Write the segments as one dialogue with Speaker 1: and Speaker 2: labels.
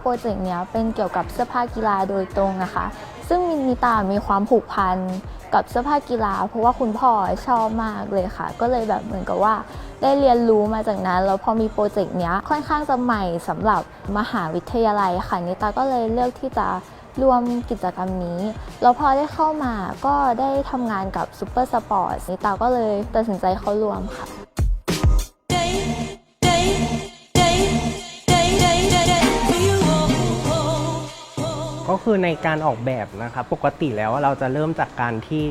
Speaker 1: โปรเจกต์เนี้ยเป็นเกี่ยวกับเสื้อผ้ากีฬาโดยตรงนะคะ ซึ่งมินิตามีความผูกพันกับเสื้อผ้ากีฬา เพราะว่าคุณพ่อชอบมากเลยค่ะ ก็เลยแบบเหมือนกับว่าได้เรียนรู้มาจากนั้น แล้วพอมีโปรเจกต์เนี้ยค่อนข้างจะใหม่สำหรับมหาวิทยาลัยค่ะนิตาก็เลยเลือกที่จะรวมกิจกรรมนี้ แล้วพอได้เข้ามาก็ได้ทำงานกับซูเปอร์สปอร์ตนิตาก็เลยตัดสินใจเข้าร่วมค่ะ
Speaker 2: ก็คือในการออกแบบนะครับปกติแล้วเราจะเริ่มจากการที่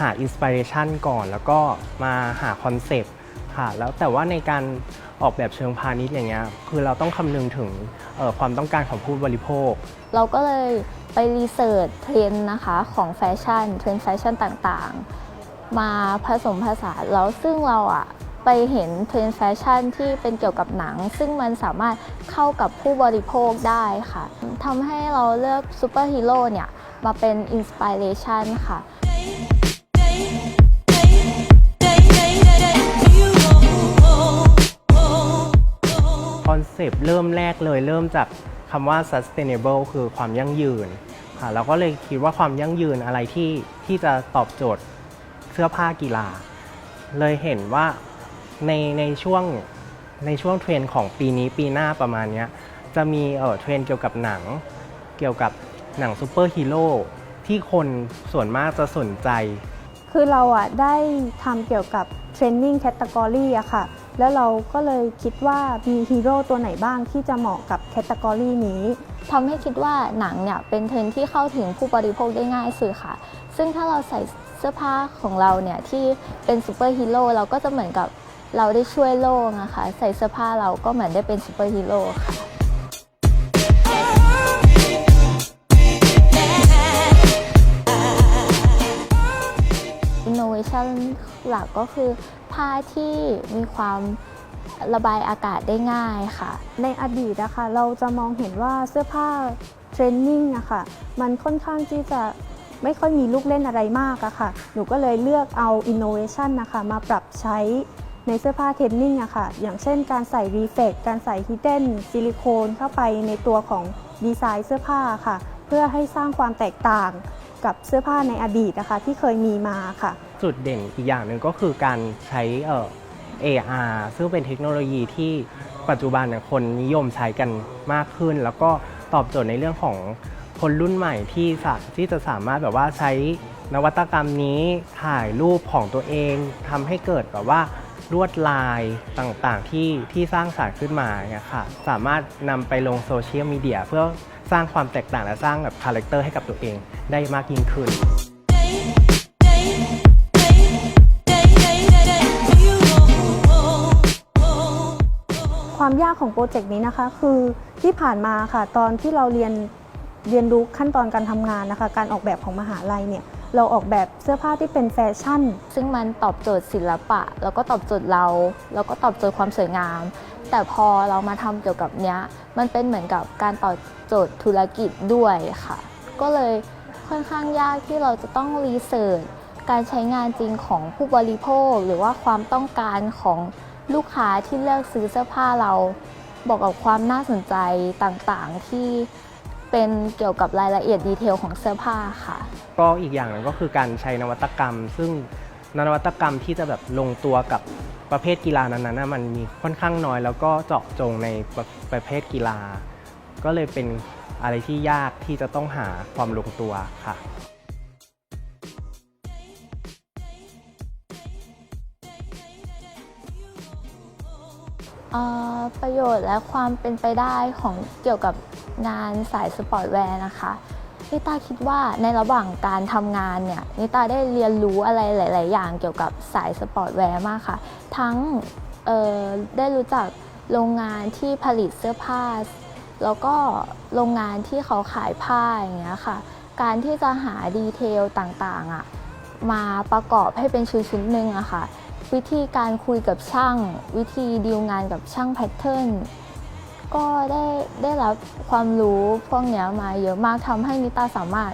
Speaker 2: หาอินสปิเรชันก่อน แล้วก็มาหาคอนเซปต์ค่ะแล้วแต่ว่าในการออกแบบเชิงพาณิชย์อย่างเงี้ยคือเราต้องคำนึงถึงความต้องการของผู้บริโภค
Speaker 1: เราก็เลยไปรีเสิร์ชเทรนนะคะของแฟชั่นเทรนแฟชั่นต่างๆ มาผสมผสานแล้วซึ่งเราอะ ไปเห็นเทรนด์แฟชั่นที่เป็นเกี่ยวกับหนัง ซึ่งมันสามารถเข้ากับผู้บริโภคได้ค่ะทำให้เราเลือกซูเปอร์ฮีโร่เนี่ยมาเป็นอินสปิเรชันค่ะ
Speaker 2: คอนเซปต์เริ่มแรกเลยเริ่มจากคำว่า sustainable คือความยั่งยืนค่ะเราก็เลยคิดว่าความยั่งยืนอะไรที่ที่จะตอบโจทย์เสื้อผ้ากีฬา เลยเห็นว่า ในในช่วงในช่วงเทรนของปีนี้ปีหน้าประมาณนี้จะมีเอ่อเทรนเกี่ยวกับหนัง เกี่ยวกับหนังซูเปอร์ฮีโร่ที่คนส่วนมากจะสนใจ
Speaker 3: คือเราอะได้ทำเกี่ยวกับเทรนนิ่งแคตตากรีอะค่ะ แล้วเราก็เลยคิดว่ามีฮีโร่ตัวไหนบ้างที่จะเหมาะกับแคตตากรีนี้
Speaker 1: ทำให้คิดว่าหนังเนี่ยเป็นเทรนที่เข้าถึงผู้บริโภคได้ง่ายสุดค่ะ ซึ่งถ้าเราใส่เสื้อผ้าของเราเนี่ยที่เป็นซูเปอร์ฮีโร่เราก็จะเหมือนกับ เราได้ช่วยโลกนะคะ ใส่เสื้อผ้าเราก็เหมือนได้เป็นซูเปอร์ฮีโร่ค่ะ Innovation หลักก็คือผ้าที่มีความระบายอากาศได้ง่ายค่ะ
Speaker 3: ในอดีตนะคะเราจะมองเห็นว่าเสื้อผ้าเทรนนิ่งอะค่ะมันค่อนข้างที่จะไม่ค่อยมีลูกเล่นอะไรมากอะค่ะ หนูก็เลยเลือกเอา innovation นะคะมาปรับใช้ ในเสื้อผ้าเทนนิ่งอะค่ะ อย่างเช่นการใส่รีเฟกการใส่ฮิดเด้นซิลิโคนเข้าไปในตัวของดีไซน์เสื้อผ้าค่ะ เพื่อให้สร้างความแตกต่างกับเสื้อผ้าในอดีตนะคะที่เคยมีมาค่ะ
Speaker 2: จุดเด่นอีกอย่างหนึ่งก็คือการใช้เอ่อ AR ซึ่งเป็นเทคโนโลยีที่ปัจจุบันเนี่ยคนนิยมใช้กันมากขึ้น แล้วก็ตอบโจทย์ในเรื่องของคนรุ่นใหม่ที่สาที่จะสามารถแบบว่าใช้นวัตกรรมนี้ถ่ายรูปของตัวเองทำให้เกิดแบบว่า ลวดลายต่างๆที่ที่สร้างสรรค์ขึ้นมาเนี่ยค่ะสามารถนำไปลงโซเชียลมีเดียเพื่อสร้างความแตกต่างและสร้างแบบคาแรคเตอร์ให้กับตัวเองได้มากยิ่งขึ้น
Speaker 3: ความยากของโปรเจกต์นี้นะคะ คือที่ผ่านมาค่ะ ตอนที่เราเรียนเรียนรู้ขั้นตอนการทำงานนะคะ การออกแบบของมหาลัยเนี่ย เราออกแบบเสื้อผ้าที่เป็นแฟชั่น
Speaker 1: ซึ่งมันตอบโจทย์ศิลปะ แล้วก็ตอบโจทย์เรา แล้วก็ตอบโจทย์ความสวยงาม แต่พอเรามาทำเกี่ยวกับเนี้ย มันเป็นเหมือนกับการตอบโจทย์ธุรกิจด้วยค่ะ ก็เลยค่อนข้างยากที่เราจะต้องรีเสิร์ชการใช้งานจริงของผู้บริโภค หรือว่าความต้องการของลูกค้าที่เลือกซื้อเสื้อผ้าเรา บอกกับความน่าสนใจต่างๆที่ เป็นเกี่ยวกับรายละเอียดดีเทลของเสื้อผ้าค่ะ
Speaker 2: ก็อีกอย่างหนึ่งก็คือการใช้นวัตกรรม ซึ่งนวัตกรรมที่จะแบบลงตัวกับประเภทกีฬานั้นๆนะมันมีค่อนข้างน้อยแล้วก็เจาะจงในประประเภทกีฬา ก็เลยเป็นอะไรที่ยากที่จะต้องหาความลงตัวค่ะ
Speaker 1: เอ่อประโยชน์และความเป็นไปได้ของเกี่ยวกับ งานสายสปอร์ตแวร์นะคะนิตาคิดว่าในระหว่างการทำงานเนี่ยนิตาได้เรียนรู้อะไรหลาย ๆ อย่างเกี่ยวกับสายสปอร์ตแวร์มากค่ะ ทั้งได้รู้จักโรงงานที่ผลิตเสื้อผ้า แล้วก็โรงงานที่เขาขายผ้าอย่างเงี้ยค่ะ การที่จะหาดีเทลต่าง ๆอะมาประกอบให้เป็นชุดๆหนึ่งอะค่ะ วิธีการคุยกับช่าง วิธีดีลงานกับช่างแพทเทิร์น ก็ได้ได้รับความรู้พวกเนี้ยมาเยอะมากทำให้นิตาสามารถ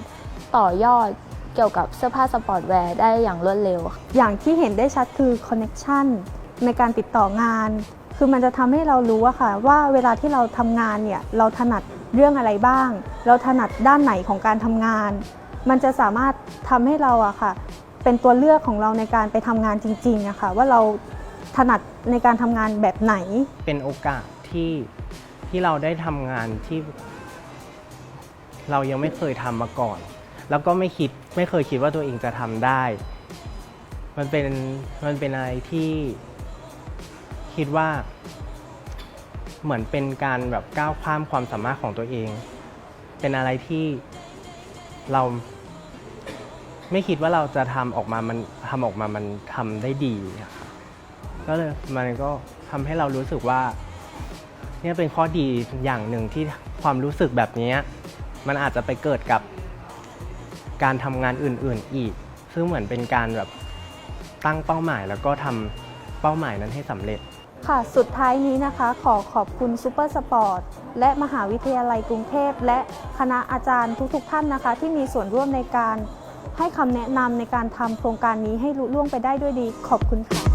Speaker 1: ต่อยอดเกี่ยวกับเสื้อผ้าสปอร์ตแวร์ได้อย่างรวดเร็วค่ะ
Speaker 3: อย่างที่เห็นได้ชัดคือคอนเน็ชันในการติดต่องาน คือมันจะทำให้เรารู้อะค่ะ ว่าเวลาที่เราทำงานเนี่ย เราถนัดเรื่องอะไรบ้าง เราถนัดด้านไหนของการทำงาน มันจะสามารถทำให้เราอะค่ะ เป็นตัวเลือกของเราในการไปทำงานจริงๆอะค่ะว่าเราถนัดในการทำงานแบบไหน
Speaker 2: เป็นโอกาสที่ ที่เราได้ทำงานที่ เรายังไม่เคยทำมาก่อน แล้วก็ไม่คิดไม่เคยคิดว่าตัวเองจะทำได้ มันเป็นมันเป็นอะไรที่คิดว่า เหมือนเป็นการแบบก้าวข้ามความสามารถของตัวเอง เป็นอะไรที่เราไม่คิดว่าเราจะทำออกมา มันทำออกมา มันทำได้ดีครับก็เลยมันก็ทำให้เรารู้สึกว่า นี่เป็นข้อดีอย่างหนึ่งที่ความรู้สึกแบบนี้ มันอาจจะไปเกิดกับการทำงานอื่น ๆ อีก ซึ่งเหมือนเป็นการแบบตั้งเป้าหมายแล้วก็ทำเป้าหมายนั้นให้สำเร็จ
Speaker 3: ค่ะ สุดท้ายนี้นะคะขอขอบคุณซูเปอร์สปอร์ตและมหาวิทยาลัยกรุงเทพ และคณะอาจารย์ทุก ๆ ท่านนะคะ ที่มีส่วนร่วมในการให้คำแนะนำในการทำโครงการนี้ให้ลุล่วงไปได้ด้วยดี ขอบคุณค่ะ